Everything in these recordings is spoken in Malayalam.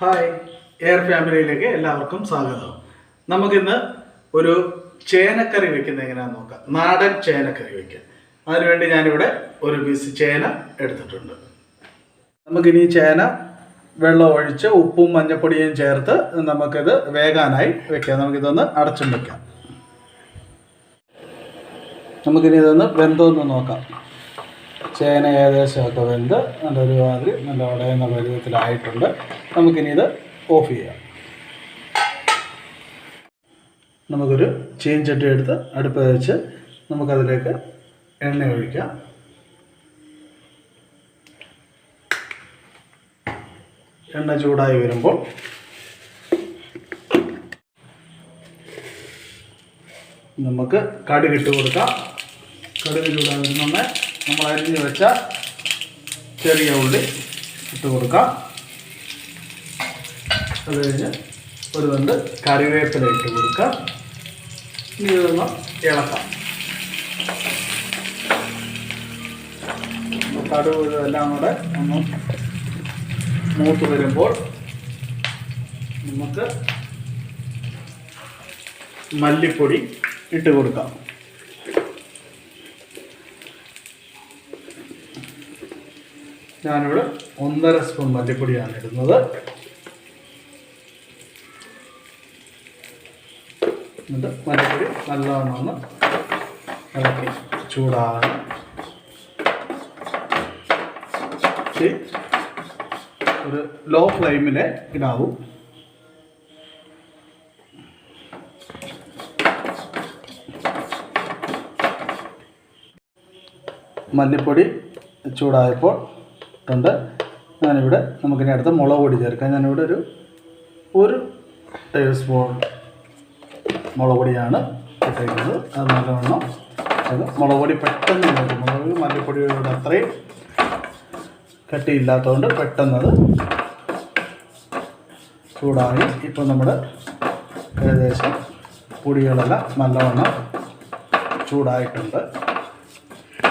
ഹായ് എയർ ഫാമിലിയിലേക്ക് എല്ലാവർക്കും സ്വാഗതം. നമുക്കിന്ന് ഒരു ചേനക്കറി വെക്കുന്നത് എങ്ങനെയാണെന്ന് നോക്കാം. നാടൻ ചേനക്കറി വെക്കാം. അതിനുവേണ്ടി ഞാനിവിടെ ഒരു പീസ് ചേന എടുത്തിട്ടുണ്ട്. നമുക്കിനി ചേന വെള്ളം ഒഴിച്ച് ഉപ്പും മഞ്ഞപ്പൊടിയും ചേർത്ത് നമുക്കിത് വേകാനായി വെക്കാം. നമുക്കിതൊന്ന് അടച്ചും വെക്കാം. നമുക്കിനി ഇതൊന്ന് വെന്തോന്ന് നോക്കാം. ചേന ഏകദേശമൊക്കെ വെന്ത് നല്ലൊരു മാതിരി നല്ല ഉടയുന്ന പരുവത്തിലായിട്ടുണ്ട്. നമുക്കിനി ഇത് ഓഫ് ചെയ്യാം. നമുക്കൊരു ചീൻചട്ടി എടുത്ത് അടുപ്പ് വെച്ച് നമുക്കതിലേക്ക് എണ്ണ ഒഴിക്കാം. എണ്ണ ചൂടായി വരുമ്പോൾ നമുക്ക് കടുകിട്ട് കൊടുക്കാം. കടുക് ചൂടായി വരുന്നുണ്ട് നമ്മൾ അരിഞ്ഞ് വെച്ച ചെറിയ ഉള്ളി ഇട്ട് കൊടുക്കാം. അത് കഴിഞ്ഞ് ഒരു തണ്ട് കറിവേപ്പില ഇട്ട് കൊടുക്കാം. ഇനി ഇതൊന്ന് ഇളക്കാം. കടുക് ഇതെല്ലാം കൂടെ ഒന്ന് മൂത്ത് വരുമ്പോൾ നമുക്ക് മല്ലിപ്പൊടി ഇട്ട് കൊടുക്കാം. ഞാനിവിടെ ഒന്നര സ്പൂൺ മല്ലിപ്പൊടിയാണ് ഇടുന്നത്. എന്നിട്ട് മല്ലിപ്പൊടി നല്ലവണ്ണം ഒന്ന് ഇളക്കി ചൂടാകണം ഒരു ലോ ഫ്ലെയിമിൽ ഇടാവും. മല്ലിപ്പൊടി ചൂടായപ്പോൾ ഉണ്ട്. ഞാനിവിടെ നമുക്കിനി അടുത്ത മുളക് പൊടി ചേർക്കാം. ഞാനിവിടെ ഒരു ഒരു ടേബിൾ സ്പൂൺ മുളക് പൊടിയാണ് ഇട്ടേക്കുന്നത്. അത് നല്ലവണ്ണം അത് മുളക് പൊടി പെട്ടെന്ന്. മുളക് മല്ലിപ്പൊടിയുടെ അത്രയും കട്ടിയില്ലാത്തതുകൊണ്ട് പെട്ടെന്നത് ചൂടായി. ഇപ്പോൾ നമ്മുടെ ഏകദേശം പൊടികളെല്ലാം നല്ലവണ്ണം ചൂടായിട്ടുണ്ട്.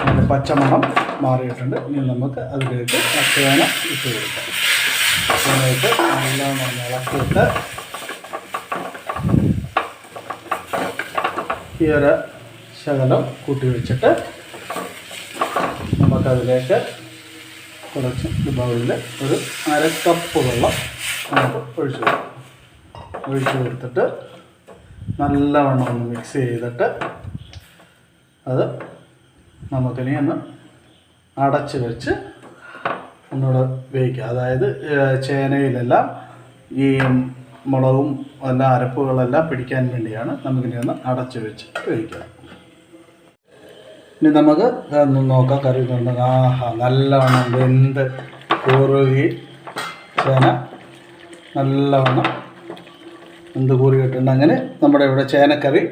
അതിന്റെ പച്ചമണം മാറിയിട്ടുണ്ട്. ഇനി നമുക്ക് അതിലേക്ക് അച്ചവേന ഇട്ട് കൊടുക്കാം. അതിലേക്ക് നന്നായി ഇളക്കിയിട്ട് ഈ ഒരു ശകലം കൂട്ടി വെച്ചിട്ട് നമുക്കതിലേക്ക് കുറച്ച് ബൗളിൽ ഒരു അര കപ്പ് വെള്ളം നമുക്ക് ഒഴിച്ചു കൊടുക്കാം. ഒഴിച്ചു കൊടുത്തിട്ട് നല്ലവണ്ണം ഒന്ന് മിക്സ് ചെയ്തിട്ട് അത് നമുക്കിനി ഒന്ന് അടച്ച് വെച്ച് ഒന്നുകൂടെ വേവിക്കുക അതായത് ചേനയിലെല്ലാം ഈ മുളകും എല്ലാം അരപ്പുകളെല്ലാം പിടിക്കാൻ വേണ്ടിയാണ് നമുക്കിനി ഒന്ന് അടച്ച് വെച്ച് വേവിക്കുക ഇനി നമുക്ക് നോക്കാം. കറി കൊണ്ട് ആഹാ നല്ലവണ്ണം വെന്ത് കൂറുകി ചേന നല്ലവണ്ണം എന്ത് കൂറിയിട്ടുണ്ട് അങ്ങനെ നമ്മുടെ ഇവിടെ ചേനക്കറി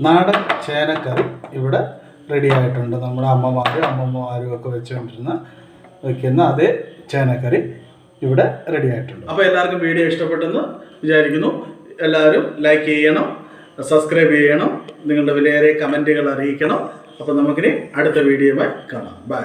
നാടൻ ചേനക്കറി ഇവിടെ റെഡി ആയിട്ടുണ്ട്. നമ്മുടെ അമ്മമാരും അമ്മമ്മമാരും ഒക്കെ വെച്ചുകൊണ്ടിരുന്ന വയ്ക്കുന്ന അതേ ചേനക്കറി ഇവിടെ റെഡി ആയിട്ടുണ്ട്. അപ്പോൾ എല്ലാവർക്കും വീഡിയോ ഇഷ്ടപ്പെട്ടെന്ന് വിചാരിക്കുന്നു. എല്ലാവരും ലൈക്ക് ചെയ്യണം സബ്സ്ക്രൈബ് ചെയ്യണം നിങ്ങളുടെ വിലയേറെ കമന്റുകൾ അറിയിക്കണം. അപ്പോൾ നമുക്കിനി അടുത്ത വീഡിയോയുമായി കാണാം. ബൈ